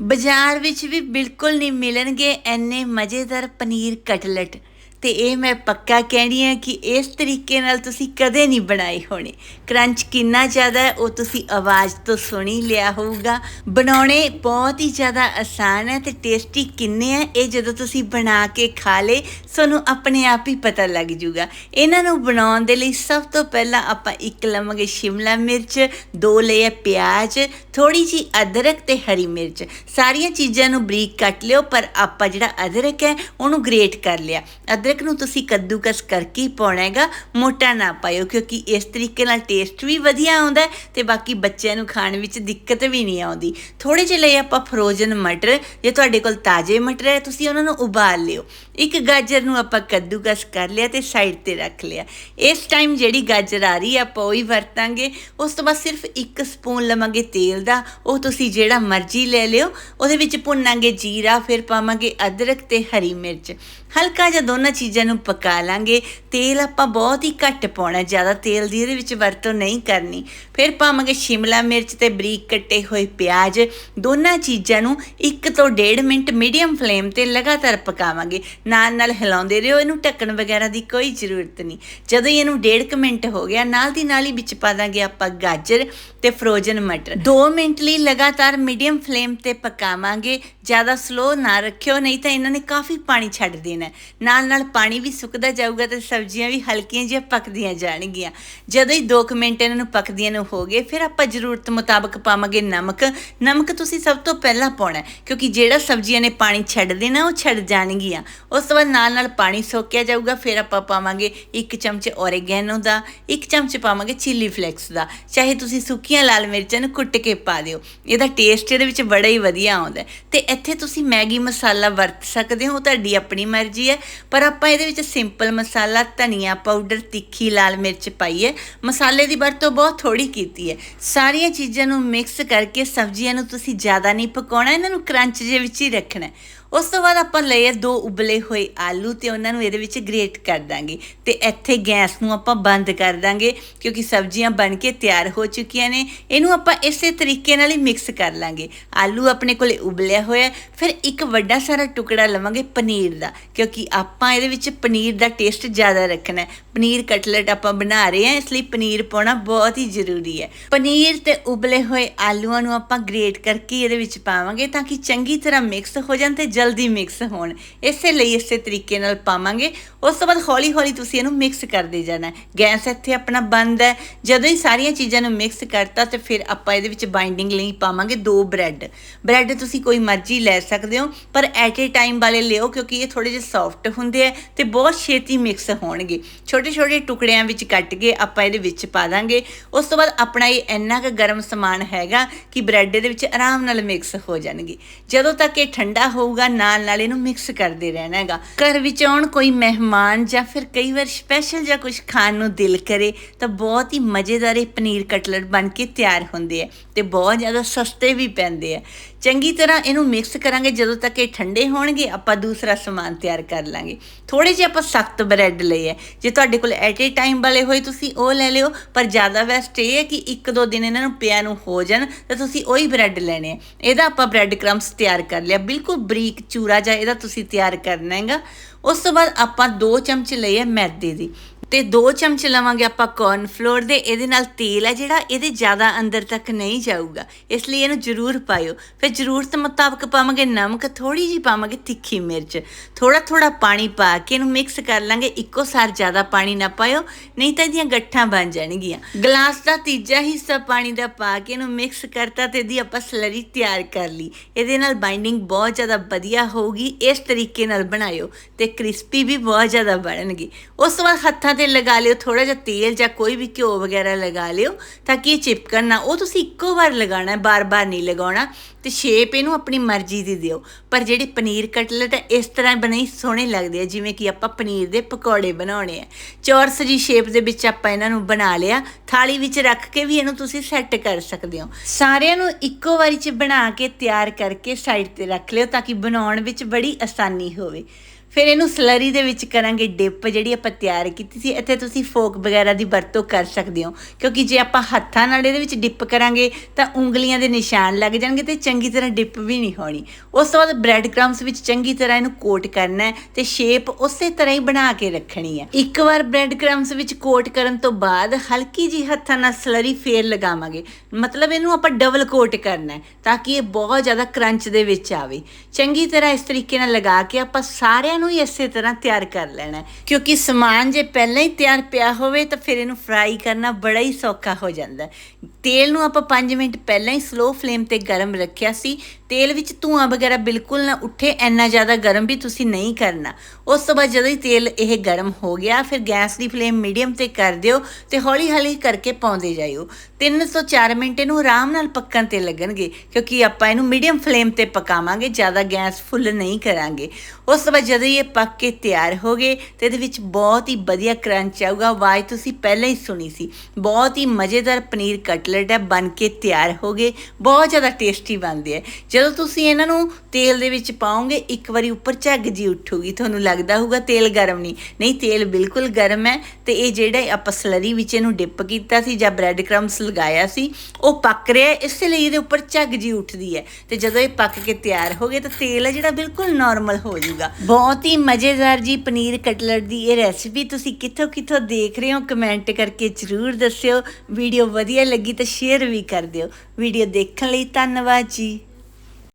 ਬਾਜ਼ਾਰ ਵਿੱਚ ਵੀ ਬਿਲਕੁਲ ਨਹੀਂ ਮਿਲਣਗੇ ਐਨੇ ਮਜ਼ੇਦਾਰ ਪਨੀਰ ਕਟਲਟ। ਤੇ ਇਹ ਮੈਂ ਪੱਕਾ ਕਹਿਣੀ ਹੈ ਕਿ ਇਸ ਤਰੀਕੇ ਨਾਲ ਤੁਸੀਂ ਕਦੇ ਨਹੀਂ ਬਣਾਈ ਹੋਣੀ। ਕਰੰਚ ਕਿੰਨਾ ਜ਼ਿਆਦਾ ਹੈ, ਉਹ ਤੁਸੀਂ ਆਵਾਜ਼ ਤੋਂ ਸੁਣੀ ਲਿਆ ਹੋਊਗਾ। ਬਣਾਉਣੇ ਬਹੁਤ ਹੀ ਜ਼ਿਆਦਾ ਆਸਾਨ ਹੈ ਤੇ ਟੇਸਟੀ ਕਿੰਨੇ ਹੈ ਇਹ ਜਦੋਂ ਤੁਸੀਂ ਬਣਾ ਕੇ ਖਾ ਲੇ ਤੁਹਾਨੂੰ ਆਪਣੇ ਆਪ ਹੀ ਪਤਾ ਲੱਗ ਜੂਗਾ। ਇਹਨਾਂ ਨੂੰ ਬਣਾਉਣ ਦੇ ਲਈ ਸਭ ਤੋਂ ਪਹਿਲਾਂ ਆਪਾਂ ਇੱਕ ਲਵਾਂਗੇ ਸ਼ਿਮਲਾ ਮਿਰਚ, ਦੋ ਲਏ ਪਿਆਜ਼ ਥੋੜੀ ਜੀ ਅਦਰਕ ਤੇ ਹਰੀ ਮਿਰਚ। ਸਾਰੀਆਂ ਚੀਜ਼ਾਂ ਨੂੰ ਬਰੀਕ ਕੱਟ ਲਿਓ, ਪਰ ਆਪਾਂ ਜਿਹੜਾ ਅਦਰਕ ਹੈ, ਉਹਨੂੰ ਗ੍ਰੇਟ ਕਰ ਲਿਆ। ਅਦਰਕ ਨੂੰ ਤੁਸੀਂ ਕੱਦੂਕਸ ਕਰਕੇ ਪਾਉਣਾ ਹੈਗਾ, ਮੋਟਾ ਨਾ ਪਾਇਓ, ਕਿਉਂਕਿ ਇਸ ਤਰੀਕੇ ਨਾਲ ਟੇਸਟ ਵੀ ਵਧੀਆ ਆਉਂਦਾ ਤੇ ਬਾਕੀ ਬੱਚਿਆਂ ਨੂੰ ਖਾਣ ਵਿੱਚ ਦਿੱਕਤ ਵੀ ਨਹੀਂ ਆਉਂਦੀ। ਥੋੜੇ ਜਿਹੇ ਲਈ ਆਪਾਂ ਫਰੋਜ਼ਨ ਮਟਰ, ਜੇ ਤੁਹਾਡੇ ਕੋਲ ਤਾਜ਼ੇ ਮਟਰ ਹੈ, ਤੁਸੀਂ ਉਹਨਾਂ ਨੂੰ ਉਬਾਲ ਲਿਓ। ਇੱਕ ਗਾਜਰ ਨੂੰ ਆਪਾਂ ਕੱਦੂਕਸ ਕਰ ਲਿਆ ਤੇ ਸਾਈਡ ਤੇ ਰੱਖ ਲਿਆ। ਇਸ ਟਾਈਮ ਜਿਹੜੀ ਗਾਜਰ ਆ ਰਹੀ ਹੈ, ਆਪਾਂ ਉਹੀ ਵਰਤਾਂਗੇ। ਉਸ ਤੋਂ ਬਾਅਦ ਸਿਰਫ ਇੱਕ ਸਪੂਨ ਲਵਾਂਗੇ ਤੇਲ ਦਾ, ਉਹ ਤੁਸੀਂ ਜਿਹੜਾ ਮਰਜ਼ੀ ਲੈ ਲਿਓ। ਉਹਦੇ ਵਿੱਚ ਭੁੰਨਾਂਗੇ ਜੀਰਾ, ਫਿਰ ਪਾਵਾਂਗੇ ਅਦਰਕ ਤੇ ਹਰੀ ਮਿਰਚ। ਹਲਕਾ ਜਿਹਾ ਦੋਨਾਂ ਚੀਜ਼ਾਂ ਨੂੰ ਪਕਾ ਲਾਂਗੇ। ਤੇਲ ਆਪਾਂ ਬਹੁਤ ਹੀ ਘੱਟ ਪਾਉਣਾ, ਜ਼ਿਆਦਾ ਤੇਲ ਦੀ ਇਹਦੇ ਵਿੱਚ ਵਰਤੋਂ ਨਹੀਂ ਕਰਨੀ। ਫਿਰ ਪਾਵਾਂਗੇ ਸ਼ਿਮਲਾ ਮਿਰਚ ਤੇ ਬਰੀਕ ਕੱਟੇ ਹੋਏ ਪਿਆਜ਼। ਦੋਨਾਂ ਚੀਜ਼ਾਂ ਨੂੰ 1 ਤੋਂ 1.5 ਮਿੰਟ ਮੀਡੀਅਮ ਫਲੇਮ ਤੇ ਲਗਾਤਾਰ ਪਕਾਵਾਂਗੇ। ਨਾਲ ਨਾਲ ਹਿਲਾਉਂਦੇ ਰਹੋ, ਇਹਨੂੰ ਢੱਕਣ ਵਗੈਰਾ ਦੀ ਕੋਈ ਜ਼ਰੂਰਤ ਨਹੀਂ। ਜਦੋਂ ਹੀ ਇਹਨੂੰ 1.5 ਮਿੰਟ ਹੋ ਗਿਆ, ਨਾਲ ਦੀ ਨਾਲ ਹੀ ਵਿੱਚ ਪਾ ਦਾਂਗੇ ਆਪਾਂ ਗਾਜਰ ਤੇ ਫਰੋਜ਼ਨ ਮਟਰ 2 ਮਿੰਟ ਲਈ ਲਗਾਤਾਰ ਮੀਡੀਅਮ ਫਲੇਮ ਤੇ ਪਕਾਵਾਂਗੇ। ਜ਼ਿਆਦਾ ਸਲੋ ਨਾ ਰੱਖਿਓ, ਨਹੀਂ ਤਾਂ ਇਹਨਾਂ ਨੇ ਕਾਫੀ ਪਾਣੀ ਛੱਡ ਦੇਣਾ। ਨਾਲ ਨਾਲ ਪਾਣੀ ਵੀ ਸੁੱਕਦਾ ਜਾਊਗਾ ਤੇ ਸਬਜ਼ੀਆਂ ਵੀ ਹਲਕੀਆਂ ਜਿਹੀਆਂ ਪੱਕਦੀਆਂ ਜਾਣਗੀਆਂ। ਜਦੋਂ ਹੀ 2 ਮਿੰਟ ਇਹਨਾਂ ਨੂੰ ਪੱਕਦੀਆਂ ਨੂੰ ਹੋ ਗਏ, ਫਿਰ ਆਪਾਂ ਜ਼ਰੂਰਤ ਮੁਤਾਬਕ ਪਾਵਾਂਗੇ ਨਮਕ। ਨਮਕ ਤੁਸੀਂ ਸਭ ਤੋਂ ਪਹਿਲਾਂ ਪਾਉਣਾ ਕਿਉਂਕਿ ਜਿਹੜਾ ਸਬਜ਼ੀਆਂ ਨੇ ਪਾਣੀ ਛੱਡ ਦੇਣਾ, ਉਹ ਛੱਡ ਜਾਣਗੀਆਂ। ਉਸ ਤੋਂ ਬਾਅਦ ਨਾਲ ਨਾਲ ਪਾਣੀ ਸੋਕਿਆ ਜਾਊਗਾ, ਫਿਰ ਆਪਾਂ ਪਾਵਾਂਗੇ 1 ਚਮਚ ਓਰੇਗੈਨੋ ਦਾ 1 ਚਮਚ ਪਾਵਾਂਗੇ ਚਿੱਲੀ ਫਲੇਕਸ ਦਾ। ਚਾਹੇ ਤੁਸੀਂ ਸੁੱਕੀਆਂ ਲਾਲ ਮਿਰਚਾਂ ਨੂੰ ਕੁੱਟ ਕੇ ਪਾ ਦਿਓ, ਇਹਦਾ ਟੇਸਟ ਇਹਦੇ ਵਿੱਚ ਬੜਾ ਹੀ ਵਧੀਆ ਆਉਂਦਾ ਤੇ ਇੱਥੇ ਤੁਸੀਂ ਮੈਗੀ ਮਸਾਲਾ ਵਰਤ ਸਕਦੇ ਹੋ ਤੁਹਾਡੀ ਆਪਣੀ ਮਰਜ਼ੀ ਹੈ, ਪਰ ਆਪਾਂ ਇਹਦੇ ਵਿੱਚ ਸਿੰਪਲ ਮਸਾਲਾ, ਧਨੀਆ ਪਾਊਡਰ ਤਿੱਖੀ ਲਾਲ ਮਿਰਚ ਪਾਈ ਹੈ। ਮਸਾਲੇ ਦੀ ਵਰਤੋਂ ਬਹੁਤ ਥੋੜੀ ਕੀਤੀ ਹੈ। ਸਾਰੀਆਂ ਚੀਜ਼ਾਂ ਨੂੰ ਮਿਕਸ ਕਰਕੇ ਸਬਜ਼ੀਆਂ ਨੂੰ ਤੁਸੀਂ ਜ਼ਿਆਦਾ ਨਹੀਂ ਪਕਾਉਣਾ, ਇਹਨਾਂ ਨੂੰ ਕਰੰਚ ਜੇ ਵਿੱਚ ਹੀ ਰੱਖਣਾ ਉਸ ਤੋਂ ਬਾਅਦ ਆਪਾਂ ਲਏ ਦੋ ਉਬਲੇ ਹੋਏ ਆਲੂ ਤੇ ਉਹਨਾਂ ਨੂੰ ਇਹਦੇ ਵਿੱਚ ਗ੍ਰੇਟ ਕਰ ਦਾਂਗੇ। ਤੇ ਇੱਥੇ ਗੈਸ ਨੂੰ ਆਪਾਂ ਬੰਦ ਕਰ ਦਾਂਗੇ, ਕਿਉਂਕਿ ਸਬਜ਼ੀਆਂ ਬਣ ਕੇ ਤਿਆਰ ਹੋ ਚੁੱਕੀਆਂ ਨੇ। ਇਹਨੂੰ ਆਪਾਂ ਇਸੇ ਤਰੀਕੇ ਨਾਲ ਹੀ ਮਿਕਸ ਕਰ ਲਾਂਗੇ। ਆਲੂ ਆਪਣੇ ਕੋਲੇ ਉਬਲਿਆ ਹੋਇਆ ਫਿਰ ਇੱਕ ਵੱਡਾ ਸਾਰਾ ਟੁਕੜਾ ਲਵਾਂਗੇ ਪਨੀਰ ਦਾ, ਕਿਉਂਕਿ ਆਪਾਂ ਇਹਦੇ ਵਿੱਚ ਪਨੀਰ ਦਾ ਟੇਸਟ ਜ਼ਿਆਦਾ ਰੱਖਣਾ ਹੈ। ਪਨੀਰ ਕਟਲਟ ਆਪਾਂ ਬਣਾ ਰਹੇ ਹਾਂ, ਇਸ ਲਈ ਪਨੀਰ ਪਾਉਣਾ ਬਹੁਤ ਹੀ ਜ਼ਰੂਰੀ ਹੈ। ਪਨੀਰ ਤੇ ਉਬਲੇ ਹੋਏ ਆਲੂਆਂ ਨੂੰ ਆਪਾਂ ਗ੍ਰੇਟ ਕਰਕੇ ਇਹਦੇ ਵਿੱਚ ਪਾਵਾਂਗੇ ਤਾਂ ਕਿ ਚੰਗੀ ਤਰ੍ਹਾਂ ਮਿਕਸ ਹੋ ਜਾਣ ਤੇ ਜਲਦੀ ਮਿਕਸ ਹੋਣ। ਇਸੇ ਲਈ ਇਸੇ ਤਰੀਕੇ ਨਾਲ ਪਾਵਾਂਗੇ। ਉਸ ਤੋਂ ਬਾਅਦ ਹੌਲੀ ਹੌਲੀ ਤੁਸੀਂ ਇਹਨੂੰ ਮਿਕਸ ਕਰਦੇ ਜਾਣਾ ਗੈਸ ਇੱਥੇ ਆਪਣਾ ਬੰਦ ਹੈ। ਜਦੋਂ ਹੀ ਸਾਰੀਆਂ ਚੀਜ਼ਾਂ ਨੂੰ ਮਿਕਸ ਕਰਤਾ ਤੇ ਫਿਰ ਆਪਾਂ ਇਹਦੇ ਵਿੱਚ ਬਾਈਂਡਿੰਗ ਲਈ ਪਾਵਾਂਗੇ ਦੋ ਬ੍ਰੈਡ ਬ੍ਰੈਡ ਤੁਸੀਂ ਕੋਈ ਮਰਜ਼ੀ ਲੈ ਸਕਦੇ ਹੋ, ਪਰ ਐਟ ਏ ਟਾਈਮ ਵਾਲੇ ਲਿਓ ਕਿਉਂਕਿ ਇਹ ਥੋੜੇ ਜਿਹੇ ਸੌਫਟ ਹੁੰਦੇ ਆ ਤੇ ਬਹੁਤ ਛੇਤੀ ਮਿਕਸ ਹੋਣਗੇ। ਛੋਟੇ ਛੋਟੇ ਟੁਕੜਿਆਂ ਵਿੱਚ ਕੱਟ ਕੇ ਆਪਾਂ ਇਹਦੇ ਵਿੱਚ ਪਾ ਦਾਂਗੇ। ਉਸ ਤੋਂ ਬਾਅਦ ਆਪਣਾ ਇਹ ਇੰਨਾ ਕੁ ਗਰਮ ਸਮਾਨ ਹੈਗਾ ਕਿ ਬ੍ਰੈਡ ਦੇ ਵਿੱਚ ਆਰਾਮ ਨਾਲ ਮਿਕਸ ਹੋ ਜਾਣਗੇ। ਜਦੋਂ ਤੱਕ ਇਹ ਠੰਡਾ ਹੋਊਗਾ ਨਾਲ ਨਾਲ ਇਹਨੂੰ ਮਿਕਸ ਕਰਦੇ ਰਹਿਣਾ ਹੈਗਾ। ਘਰ ਵਿੱਚ ਆਉਣ ਕੋਈ ਮਹਿਮਾਨ ਜਾਂ ਫਿਰ ਕਈ ਵਾਰ ਸਪੈਸ਼ਲ ਜਾਂ ਕੁਝ ਖਾਣ ਨੂੰ ਦਿਲ ਕਰੇ, ਤਾਂ ਬਹੁਤ ਹੀ ਮਜ਼ੇਦਾਰ ਇਹ ਪਨੀਰ ਕਟਲਟ ਬਣ ਕੇ ਤਿਆਰ ਹੁੰਦੇ ਆ ਤੇ ਬਹੁਤ ਜ਼ਿਆਦਾ ਸਸਤੇ ਵੀ ਪੈਂਦੇ ਆ। ਚੰਗੀ ਤਰ੍ਹਾਂ ਇਹਨੂੰ ਮਿਕਸ ਕਰਾਂਗੇ, ਜਦੋਂ ਤੱਕ ਇਹ ਠੰਡੇ ਹੋਣਗੇ, ਆਪਾਂ ਦੂਸਰਾ ਸਮਾਨ ਤਿਆਰ ਕਰ ਲਾਂਗੇ। ਥੋੜੇ ਜਿਹੇ ਆਪਾਂ ਸਖਤ ਬ੍ਰੈਡ ਲਏ ਆ। ਜੇ ਤੁਹਾਡੇ ਕੋਲ ਐਟ ਏ ਟਾਈਮ ਵਾਲੇ ਹੋਏ, ਤੁਸੀਂ ਉਹ ਲੈ ਲਿਓ, ਪਰ ਜ਼ਿਆਦਾ ਬੈਸਟ ਇਹ ਹੈ ਕਿ ਇੱਕ ਦੋ ਦਿਨ ਇਹਨਾਂ ਨੂੰ ਪਿਆ ਨੂੰ ਹੋ ਜਾਣ, ਤਾਂ ਤੁਸੀਂ ਉਹੀ ਬ੍ਰੈਡ ਲੈਣੇ ਆ। ਇਹਦਾ ਆਪਾਂ ਬ੍ਰੈਡ ਕ੍ਰੰਬਸ ਤਿਆਰ ਕਰ ਲਿਆ। ਬਿਲਕੁਲ ਬਰੀਕ ਇੱਕ ਚੂਰਾ ਜਿਹਾ ਇਹਦਾ ਤੁਸੀਂ ਤਿਆਰ ਕਰਨਾ ਹੈਗਾ। ਉਸ ਤੋਂ ਬਾਅਦ ਆਪਾਂ 2 ਚਮਚ ਲਏ ਹੈ ਮੈਦੇ ਦੀ। ਤੇ 2 ਚਮਚ ਲਵਾਂਗੇ ਆਪਾਂ ਕੌਰਨ ਫਲੋਰ ਦੇ, ਇਹਦੇ ਨਾਲ ਤੇਲ ਹੈ ਜਿਹੜਾ, ਇਹਦੇ ਜ਼ਿਆਦਾ ਅੰਦਰ ਤੱਕ ਨਹੀਂ ਜਾਊਗਾ। ਇਸ ਲਈ ਇਹਨੂੰ ਜ਼ਰੂਰ ਪਾਇਓ। ਫਿਰ ਜ਼ਰੂਰਤ ਮੁਤਾਬਕ ਪਾਵਾਂਗੇ ਨਮਕ ਥੋੜੀ ਜੀ ਪਾਵਾਂਗੇ ਤਿੱਖੀ ਮਿਰਚ। ਥੋੜਾ ਥੋੜਾ ਪਾਣੀ ਪਾ ਕੇ ਇਹਨੂੰ ਮਿਕਸ ਕਰ ਲਾਂਗੇ। ਇੱਕੋ ਸਾਰ ਜ਼ਿਆਦਾ ਪਾਣੀ ਨਾ ਪਾਇਓ, ਨਹੀਂ ਤਾਂ ਇਹਦੀਆਂ ਗੱਠਾਂ ਬਣ ਜਾਣਗੀਆਂ। ਗਲਾਸ ਦਾ ਤੀਜਾ ਹਿੱਸਾ ਪਾਣੀ ਦਾ ਪਾ ਕੇ ਇਹਨੂੰ ਮਿਕਸ ਕਰਤਾ ਤੇ ਇਹਦੀ ਆਪਾਂ ਸਲਰੀ ਤਿਆਰ ਕਰ ਲਈ। ਇਹਦੇ ਨਾਲ ਬਾਈਂਡਿੰਗ ਬਹੁਤ ਜ਼ਿਆਦਾ ਵਧੀਆ ਹੋਊਗੀ। ਇਸ ਤਰੀਕੇ ਨਾਲ ਬਣਾਇਓ ਤੇ ਕ੍ਰਿਸਪੀ ਵੀ ਬਹੁਤ ਜ਼ਿਆਦਾ ਬਣਨਗੇ। ਉਸ ਤੋਂ ਬਾਅਦ ਹੱਥਾਂ ਤੇ ਲਗਾ ਲਿਓ ਥੋੜਾ ਜਿਹਾ ਤੇਲ ਜਾਂ ਕੋਈ ਵੀ ਘਿਓ ਵਗੈਰਾ ਲਗਾ ਲਿਓ ਤਾਂ ਕਿ ਇਹ ਚਿਪਕਣ ਨਾ। ਉਹ ਤੁਸੀਂ ਇੱਕੋ ਵਾਰ ਲਗਾਉਣਾ ਹੈ, ਬਾਰ-ਬਾਰ ਨਹੀਂ ਲਗਾਉਣਾ। ਤੇ ਸ਼ੇਪ ਇਹਨੂੰ ਆਪਣੀ ਮਰਜ਼ੀ ਦੀ ਦਿਓ। ਪਰ ਜਿਹੜੇ ਪਨੀਰ ਕਟਲਟ ਹੈ, ਇਸ ਤਰ੍ਹਾਂ ਬਣੇ ਸੋਹਣੇ ਲੱਗਦੇ ਆ ਜਿਵੇਂ ਕਿ ਆਪਾਂ ਪਨੀਰ ਦੇ ਪਕੌੜੇ ਬਣਾਉਣੇ ਆ ਚੌਰਸ ਜੀ ਸ਼ੇਪ ਦੇ ਵਿੱਚ ਆਪਾਂ ਇਹਨਾਂ ਨੂੰ ਬਣਾ ਲਿਆ। ਥਾਲੀ ਵਿੱਚ ਰੱਖ ਕੇ ਵੀ ਇਹਨੂੰ ਤੁਸੀਂ ਸੈੱਟ ਕਰ ਸਕਦੇ ਹੋ। ਸਾਰਿਆਂ ਨੂੰ ਇੱਕੋ ਵਾਰੀ 'ਚ ਬਣਾ ਕੇ ਤਿਆਰ ਕਰਕੇ ਸਾਈਡ ਤੇ ਰੱਖ ਲਿਓ ਤਾਂ ਕਿ ਬਣਾਉਣ ਵਿੱਚ ਬੜੀ ਆਸਾਨੀ ਹੋਵੇ। ਫਿਰ ਇਹਨੂੰ ਸਲਰੀ ਦੇ ਵਿੱਚ ਕਰਾਂਗੇ ਡਿਪ ਜਿਹੜੀ ਆਪਾਂ ਤਿਆਰ ਕੀਤੀ ਸੀ, ਇੱਥੇ ਤੁਸੀਂ ਫੋਕ ਵਗੈਰਾ ਦੀ ਵਰਤੋਂ ਕਰ ਸਕਦੇ ਹੋ। ਕਿਉਂਕਿ ਜੇ ਆਪਾਂ ਹੱਥਾਂ ਨਾਲ ਇਹਦੇ ਵਿੱਚ ਡਿਪ ਕਰਾਂਗੇ, ਤਾਂ ਉਂਗਲੀਆਂ ਦੇ ਨਿਸ਼ਾਨ ਲੱਗ ਜਾਣਗੇ ਤੇ ਚੰਗੀ ਤਰ੍ਹਾਂ ਡਿਪ ਵੀ ਨਹੀਂ ਹੋਣੀ। ਉਸ ਤੋਂ ਬਾਅਦ ਬ੍ਰੈਡ ਕ੍ਰੰਬਸ ਵਿੱਚ ਚੰਗੀ ਤਰ੍ਹਾਂ ਇਹਨੂੰ ਕੋਟ ਕਰਨਾ ਹੈ ਤੇ ਸ਼ੇਪ ਉਸੇ ਤਰ੍ਹਾਂ ਹੀ ਬਣਾ ਕੇ ਰੱਖਣੀ ਹੈ। ਇੱਕ ਵਾਰ ਬ੍ਰੈਡ ਕ੍ਰੰਬਸ ਵਿੱਚ ਕੋਟ ਕਰਨ ਤੋਂ ਬਾਅਦ ਹਲਕੀ ਜੀ ਹੱਥਾਂ ਨਾਲ ਸਲਰੀ ਫੇਰ ਲਗਾਵਾਂਗੇ। ਮਤਲਬ ਇਹਨੂੰ ਆਪਾਂ ਡਬਲ ਕੋਟ ਕਰਨਾ ਹੈ ਤਾਂ ਕਿ ਇਹ ਬਹੁਤ ਜ਼ਿਆਦਾ ਕਰੰਚ ਦੇ ਵਿੱਚ ਆਵੇ। ਚੰਗੀ ਤਰ੍ਹਾਂ ਇਸ ਤਰੀਕੇ ਨਾਲ ਲਗਾ ਕੇ ਆਪਾਂ ਸਾਰਿਆਂ ਨੂੰ ਹੀ ਇਸੇ ਤਰ੍ਹਾਂ ਤਿਆਰ ਕਰ ਲੈਣਾ ਹੈ। ਕਿਉਂਕਿ ਸਮਾਨ ਜੇ ਪਹਿਲਾਂ ਹੀ ਤਿਆਰ ਪਿਆ ਹੋਵੇ ਤਾਂ ਫਿਰ ਇਹਨੂੰ ਫਰਾਈ ਕਰਨਾ ਬੜਾ ਹੀ ਸੌਖਾ ਹੋ ਜਾਂਦਾ ਤੇਲ ਨੂੰ ਆਪਾਂ 5 ਮਿੰਟ ਪਹਿਲਾਂ ਹੀ ਸਲੋ ਫਲੇਮ ਤੇ ਗਰਮ ਰੱਖਿਆ ਸੀ। ਤੇਲ ਵਿੱਚ ਧੂਆਂ ਵਗੈਰਾ ਬਿਲਕੁਲ ਨਾ ਉੱਠੇ, ਇੰਨਾ ਜ਼ਿਆਦਾ ਗਰਮ ਵੀ ਤੁਸੀਂ ਨਹੀਂ ਕਰਨਾ। ਉਸ ਤੋਂ ਬਾਅਦ ਜਦੋਂ ਹੀ ਤੇਲ ਇਹ ਗਰਮ ਹੋ ਗਿਆ, ਫਿਰ ਗੈਸ ਦੀ ਫਲੇਮ ਮੀਡੀਅਮ ਤੇ ਕਰ ਦਿਓ ਤੇ ਹੌਲੀ ਹੌਲੀ ਕਰਕੇ ਪਾਉਂਦੇ ਜਾਇਓ। 3 ਤੋਂ 4 ਮਿੰਟ ਇਹਨੂੰ ਆਰਾਮ ਨਾਲ ਪੱਕਣ ਤੇ ਲੱਗਣਗੇ, ਕਿਉਂਕਿ ਆਪਾਂ ਇਹਨੂੰ ਮੀਡੀਅਮ ਫਲੇਮ ਤੇ ਪਕਾਵਾਂਗੇ, ਜ਼ਿਆਦਾ ਗੈਸ ਫੁੱਲ ਨਹੀਂ ਕਰਾਂਗੇ। ਉਸ ਤੋਂ ਬਾਅਦ ਜਦੋਂ ਇਹ ਪੱਕ ਕੇ ਤਿਆਰ ਹੋ ਗਏ, ਤੇ ਇਹਦੇ ਵਿੱਚ ਬਹੁਤ ਹੀ ਵਧੀਆ ਕਰੰਚ ਆਊਗਾ। ਆਵਾਜ਼ ਤੁਸੀਂ ਪਹਿਲਾਂ ਹੀ ਸੁਣੀ ਸੀ। ਬਹੁਤ ਹੀ ਮਜ਼ੇਦਾਰ ਪਨੀਰ ਕਟਲਟ ਹੈ, ਬਣ ਕੇ ਤਿਆਰ ਹੋ ਗਏ। ਬਹੁਤ ਜ਼ਿਆਦਾ ਟੇਸਟੀ ਬਣਦੇ ਹੈ ਜਦੋਂ ਤੁਸੀਂ ਇਹਨਾਂ ਨੂੰ ਤੇਲ ਦੇ ਵਿੱਚ ਪਾਓਗੇ, ਇੱਕ ਵਾਰੀ ਉੱਪਰ ਝੱਗ ਜੀ ਉੱਠੂਗੀ। ਤੁਹਾਨੂੰ ਲੱਗਦਾ ਹੋਊਗਾ ਤੇਲ ਗਰਮ ਨਹੀਂ। ਨਹੀਂ, ਤੇਲ ਬਿਲਕੁਲ ਗਰਮ ਹੈ, ਤੇ ਇਹ ਜਿਹੜਾ ਆਪਾਂ ਸਲਰੀ ਵਿੱਚ ਇਹਨੂੰ ਡਿਪ ਕੀਤਾ ਸੀ ਜਾਂ ਬ੍ਰੈਡ ਕ੍ਰੰਬਸ ਲਗਾਇਆ ਸੀ ਉਹ ਪੱਕ ਰਿਹਾ ਹੈ, ਲਈ ਇਹਦੇ ਉੱਪਰ ਝੱਗ ਜੀ ਉੱਠਦੀ ਹੈ। ਤੇ ਜਦੋਂ ਇਹ ਪੱਕ ਕੇ ਤਿਆਰ ਹੋ ਗਏ ਤਾਂ ਤੇਲ ਹੈ ਜਿਹੜਾ ਬਿਲਕੁਲ ਨਾਰਮਲ ਹੋ ਜਾਊਗਾ। ਬਹੁਤ ਹੀ ਮਜ਼ੇਦਾਰ ਜੀ ਪਨੀਰ ਕਟਲਟ ਦੀ ਇਹ ਰੈਸਿਪੀ ਤੁਸੀਂ ਕਿੱਥੋਂ ਕਿੱਥੋਂ ਦੇਖ ਰਹੇ ਹੋ ਕਮੈਂਟ ਕਰਕੇ ਜਰੂਰ ਦੱਸਿਓ। ਵੀਡੀਓ ਵਧੀਆ ਲੱਗੀ ਤਾਂ ਸ਼ੇਅਰ ਵੀ ਕਰ ਦਿਓ। ਵੀਡੀਓ ਦੇਖਣ ਲਈ ਧੰਨਵਾਦ ਜੀ।